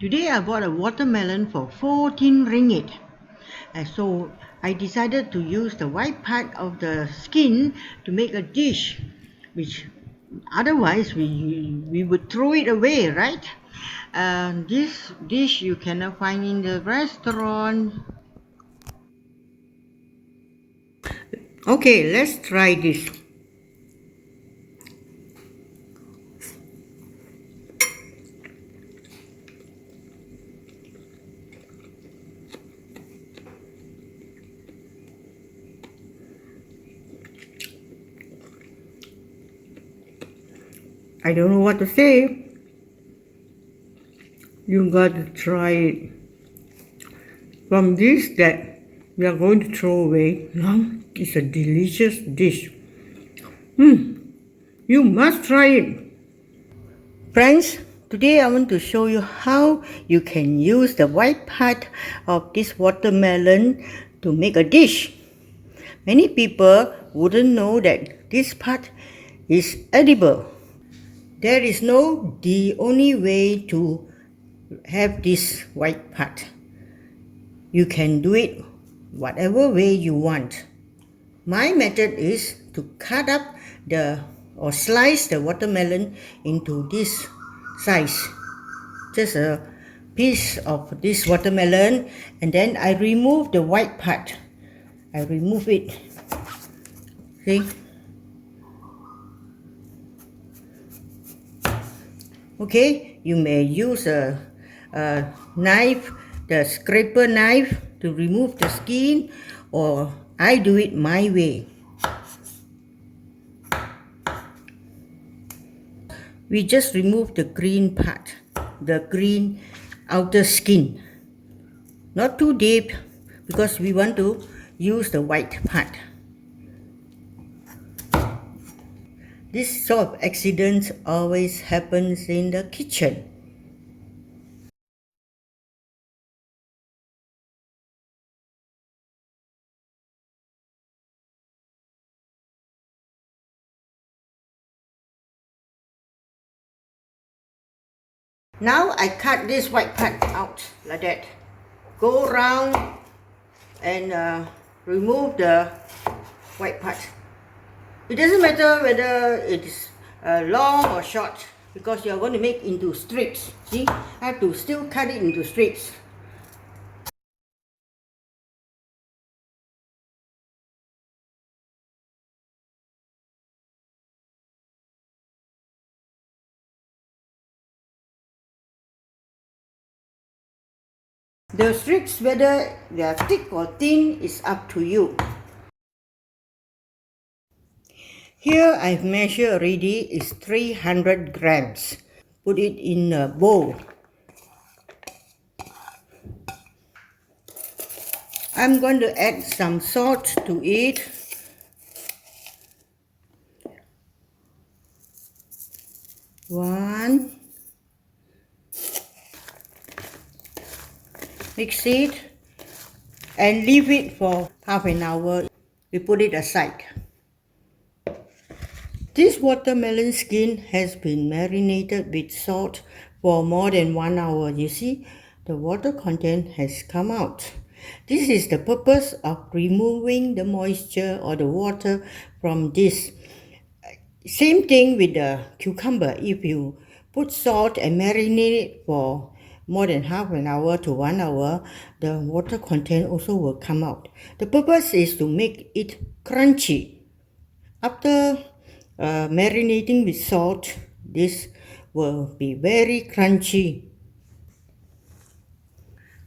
Today I bought a watermelon for 14 ringgit. And so I decided to use the white part of the skin to make a dish, which otherwise we, we would throw it away, right? Uh, this dish you cannot find in the restaurant. Okay, let's try this. I don't know what to say. You got to try it. From this that we are going to throw away, now it's a delicious dish. Hmm, you must try it. Friends, today I want to show you how you can use the white part of this watermelon to make a dish. Many people wouldn't know that this part is edible. There is no the only way to have this white part. You can do it whatever way you want. My method is to cut up the or slice the watermelon into this size. Just a piece of this watermelon and then I remove the white part. I remove it. See? Okay? You may use a, a knife the scraper knife to remove the skin or I do it my way. We just remove the green part the green outer skin. Not too deep because we want to use the white part This sort of accident always happens in the kitchen. Now I cut this white part out like that. Go around and uh, remove the white part. It doesn't matter whether it is uh, long or short because you are going to make into strips. See, I have to still cut it into strips. The strips, whether they are thick or thin, is up to you. Here I've measured already is 300 grams. Put it in a bowl. I'm going to add some salt to it. One. Mix it and leave it for half an hour. We put it aside. This watermelon skin has been marinated with salt for more than one hour. You see, the water content has come out. This is the purpose of removing the moisture or the water from this. Same thing with the cucumber. If you put salt and marinate it for more than half an hour to one hour, the water content also will come out. The purpose is to make it crunchy. After uh, marinating with salt. This will be very crunchy.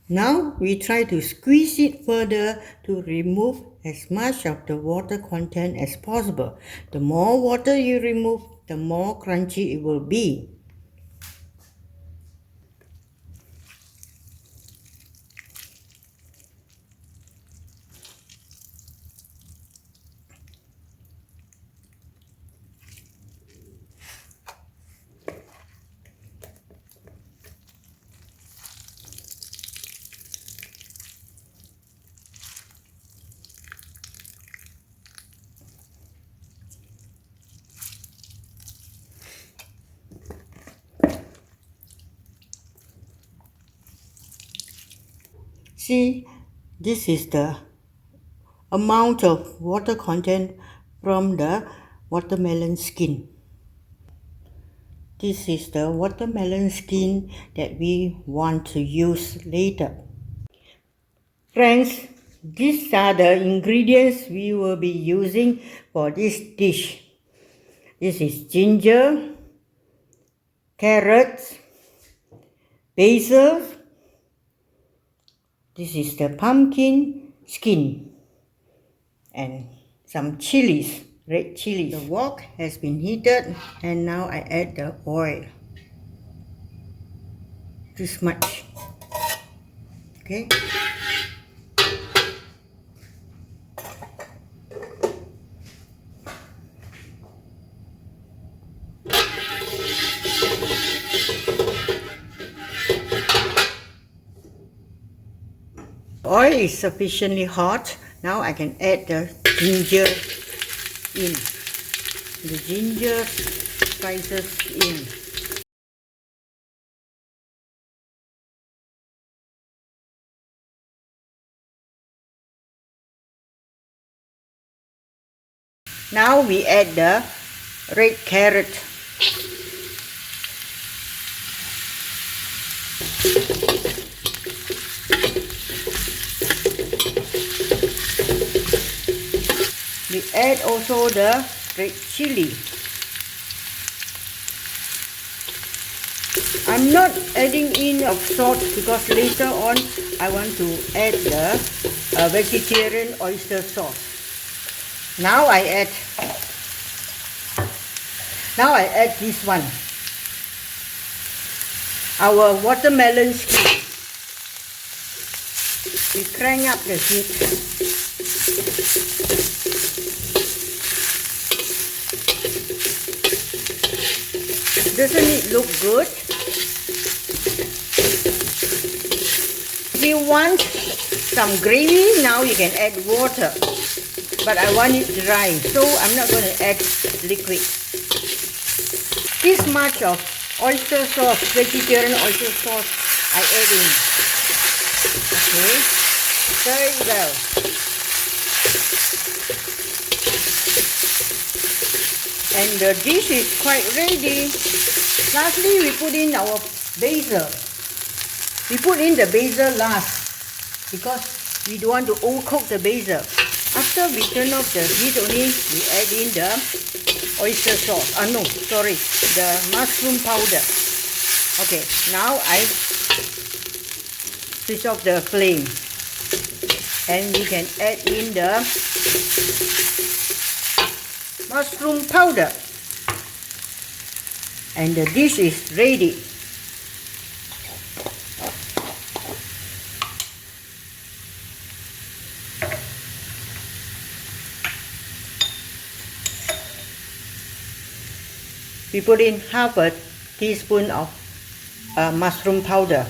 Now we try to squeeze it further to remove as much of the water content as possible. The more water you remove the more crunchy it will be See, this is the amount of water content from the watermelon skin. This is the watermelon skin that we want to use later. Friends, these are the ingredients we will be using for this dish. This is ginger, carrots, basil. This is the pumpkin skin and some chilies, red chilies. The wok has been heated and now I add the oil. This much. Okay. Oil is sufficiently hot. Now I can add the ginger in. The ginger spices in. Now we add the red carrot. We add also the red chili. I'm not adding in of salt because later on I want to add the uh, vegetarian oyster sauce. Now I add now I add this one. Our watermelon skin. We crank up the heat. Doesn't it look good? If you want some gravy, now you can add water. But I want it dry, so I'm not going to add liquid. This much of oyster sauce, vegetarian oyster sauce, I add in. Okay, stir it well. And the dish is quite ready. Lastly, we put in our basil. We put in the basil last because we don't want to overcook the basil. After we turn off the heat only, we add in the oyster sauce. Ah no, sorry, the mushroom powder. Okay, now I switch off the flame. And we can add in the mushroom powder. And the dish is ready. We put in half a teaspoon of uh, mushroom powder.